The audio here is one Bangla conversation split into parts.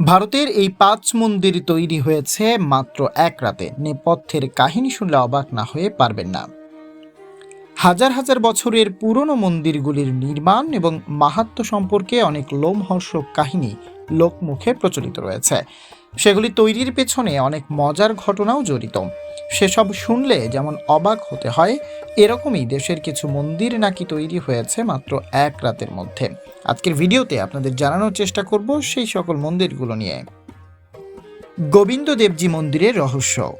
ভারতের এই পাঁচ মন্দির তৈরি হয়েছে মাত্র এক রাতে। নেপথ্যের কাহিনী শুনলে অবাক না হয়ে পারবেন না। হাজার হাজার বছরের পুরনো মন্দিরগুলির নির্মাণ এবং মাহাত্ম সম্পর্কে অনেক লোমহর্ষক কাহিনী লোকমুখে প্রচলিত রয়েছে। সেগুলি তৈরির পেছনে অনেক মজার ঘটনাও জড়িত। সেসব শুনলে যেমন অবাক হতে হয়, এরকমই দেশের কিছু মন্দির নাকি তৈরি হয়েছে মাত্র এক রাতের মধ্যে। আজকের ভিডিওতে আপনাদের জানানোর চেষ্টা করব সেই সকল মন্দিরগুলো নিয়ে। গোবিন্দ দেবজি মন্দিরের রহস্য।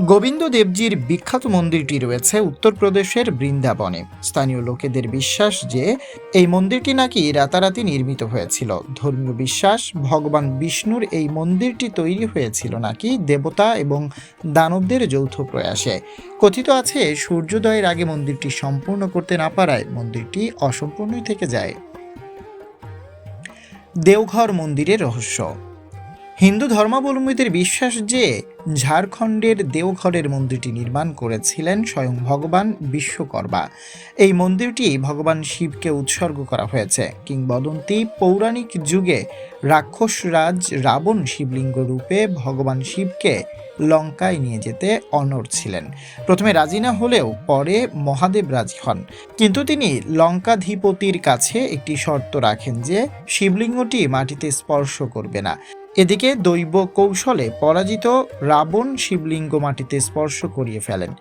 গোবিন্দ দেবজির বিখ্যাত মন্দিরটি রয়েছে উত্তরপ্রদেশের বৃন্দাবনে। স্থানীয় লোকেদের বিশ্বাস যে এই মন্দিরটি নাকি রাতারাতি নির্মিত হয়েছিল। ধর্মীয় বিশ্বাস, ভগবান বিষ্ণুর এই মন্দিরটি তৈরি হয়েছিল নাকি দেবতা এবং দানবদের যৌথ প্রয়াসে। কথিত আছে, সূর্যোদয়ের আগে মন্দিরটি সম্পূর্ণ করতে না পারায় মন্দিরটি অসম্পূর্ণই থেকে যায়। দেওঘর মন্দিরের রহস্য। হিন্দু ধর্মাবলম্বীদের বিশ্বাস যে ঝাড়খণ্ডের দেওঘরের মন্দিরটি নির্মাণ করেছিলেন স্বয়ং ভগবান বিশ্বকর্মা। এই মন্দিরটি ভগবান শিবকে উৎসর্গ করা হয়েছে। কিংবদন্তি পৌরাণিক যুগে রাক্ষসরাজ রাবণ শিবলিঙ্গ রূপে ভগবান শিবকে লঙ্কায় নিয়ে যেতে অনড় ছিলেন। প্রথমে রাজি না হলেও পরে মহাদেব রাজি হন। কিন্তু তিনি লঙ্কাধিপতির কাছে একটি শর্ত রাখেন যে, শিবলিঙ্গটি মাটিতে স্পর্শ করবে না। এদিকে দৈব কৌশলে পরাজিত রাবণ শিবলিঙ্গ মাটিতে স্পর্শ করিয়ে ফেলেন।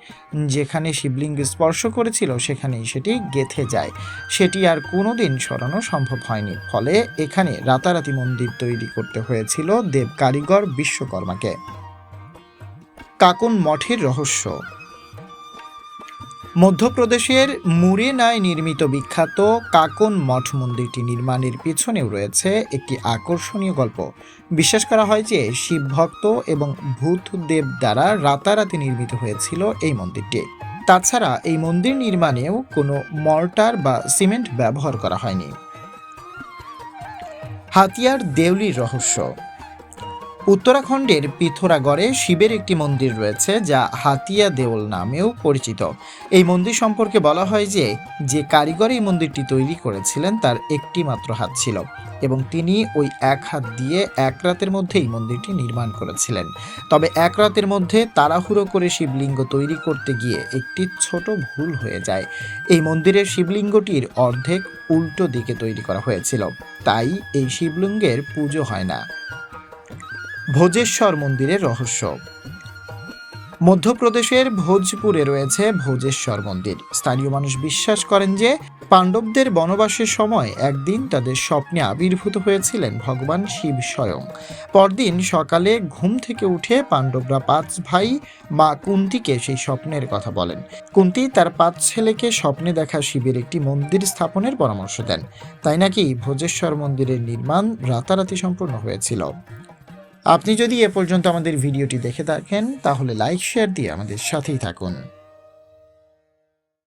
যেখানে শিবলিঙ্গ স্পর্শ করেছিল, সেখানেই সেটি গেথে যায়। সেটি আর কোনোদিন সরানো সম্ভব হয়নি। ফলে এখানে রাতারাতি মন্দির তৈরি করতে হয়েছিল দেব কারিগর বিশ্বকর্মাকে। কাকুন মঠের রহস্য। মধ্যপ্রদেশের মুরেনায় নির্মিত বিখ্যাত কাকন মঠ মন্দিরটি নির্মাণের পিছনেও রয়েছে একটি আকর্ষণীয় গল্প। বিশ্বাস করা হয় যে শিব ভক্ত এবং ভূতদেব দ্বারা রাতারাতি নির্মিত হয়েছিল এই মন্দিরটি। তাছাড়া এই মন্দির নির্মাণেও কোনো মর্টার বা সিমেন্ট ব্যবহার করা হয়নি। হাতিয়ার দেউলির রহস্য। উত্তরাখণ্ডের পিথোরাগড়ে শিবের একটি মন্দির রয়েছে, যা হাতিয়া দেওল নামেও পরিচিত। এই মন্দির সম্পর্কে বলা হয় যে যে কারিগর এই মন্দিরটি তৈরি করেছিলেন তার একটি মাত্র হাত ছিল এবং তিনি ওই এক হাত দিয়ে এক রাতের মধ্যে এই মন্দিরটি নির্মাণ করেছিলেন। তবে এক রাতের মধ্যে তাড়াহুড়ো করে শিবলিঙ্গ তৈরি করতে গিয়ে একটি ছোট ভুল হয়ে যায়। এই মন্দিরের শিবলিঙ্গটির অর্ধেক উল্টো দিকে তৈরি করা হয়েছিল। তাই এই শিবলিঙ্গের পুজো হয় না। ভোজেশ্বর মন্দিরের রহস্য। মধ্যপ্রদেশের ভোজপুরে রয়েছে ভোজেশ্বর মন্দির। স্থানীয় মানুষ বিশ্বাস করেন যে, পাণ্ডবদের বনবাসের সময় একদিন তাদের স্বপ্নে আবির্ভূত হয়েছিলেন ভগবান শিব স্বয়ং। পরদিন সকালে ঘুম থেকে উঠে পাণ্ডবরা পাঁচ ভাই মা কুন্তিকে সেই স্বপ্নের কথা বলেন। কুন্তি তার পাঁচ ছেলেকে স্বপ্নে দেখা শিবের একটি মন্দির স্থাপনের পরামর্শ দেন। তাই নাকি ভোজেশ্বর মন্দিরের নির্মাণ রাতারাতি সম্পূর্ণ হয়েছিল? আপনি যদি এ পর্যন্ত আমাদের ভিডিওটি দেখে থাকেন, তাহলে লাইক শেয়ার দিয়ে আমাদের সাথেই থাকুন।